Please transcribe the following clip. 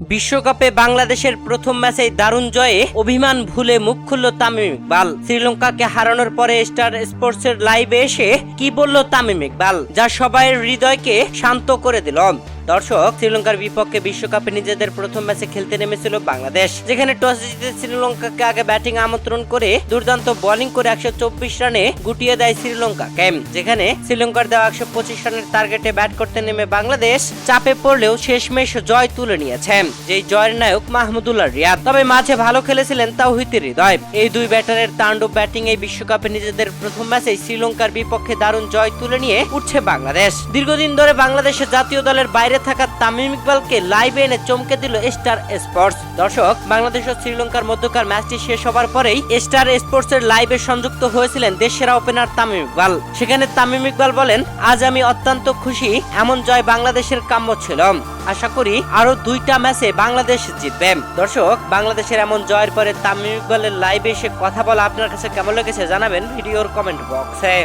বিশ্বকাপে বাংলাদেশের প্রথম ম্যাচে দারুণ জয়ে অভিমান ভুলে মুখ খুলল তামিম ইকবাল। শ্রীলঙ্কাকে হারানোর পরে স্টার স্পোর্টসের লাইভে এসে কি বলল তামিম ইকবাল, যা সবাই হৃদয়কে শান্ত করে দিল। দর্শক, শ্রীলঙ্কার বিপক্ষে বিশ্বকাপে নিজেদের প্রথম ম্যাচে খেলতে নেমেছিল বাংলাদেশ, যেখানে টস জিতে শ্রীলঙ্কাকে আগে ব্যাটিং আমন্ত্রণ করে দুর্দান্ত বোলিং করে একশো চব্বিশ রানে গুটিয়ে দেয় শ্রীলঙ্কা শ্রীলঙ্কাকে, যেখানে শ্রীলঙ্কার দেওয়া একশো পঁচিশ রানের টার্গেটে ব্যাট করতে নেমে বাংলাদেশ চাপে পড়লেও শেষমেশ জয় তুলে নিয়েছে, যেই জয়ের নায়ক মাহমুদুল্লাহ রিয়াদ। তবে মাঝে ভালো খেলেছিলেন তাওহিদ হৃদয়, এই দুই ব্যাটারের তাণ্ডব ব্যাটিং এই বিশ্বকাপে নিজেদের প্রথম ম্যাচে শ্রীলঙ্কার বিপক্ষে দারুণ জয় তুলে নিয়ে উঠছে বাংলাদেশ। দীর্ঘদিন ধরে বাংলাদেশের জাতীয় দলের বাইরে থাকা তামিম ইকবালকে লাইভে এনে চমকে দিল স্টার স্পোর্টস। দর্শক, বাংলাদেশ ও শ্রীলঙ্কার মধ্যকার ম্যাচটি শেষ হবার পরেই স্টার স্পোর্টস এর লাইভে সংযুক্ত হয়েছিলেন দেশের ওপেনার তামিম ইকবাল। সেখানে তামিম ইকবাল বলেন, আজ আমি অত্যন্ত খুশি, এমন জয় বাংলাদেশের কাম্য ছিল। আশা করি আরও দুইটা ম্যাচে বাংলাদেশ জিতবে। দর্শক, বাংলাদেশের এমন জয়ের পরে তামিম ইকবালের লাইভে এসে কথা বলা আপনার কাছে কেমন লেগেছে জানাবেন ভিডিওর কমেন্ট বক্সে।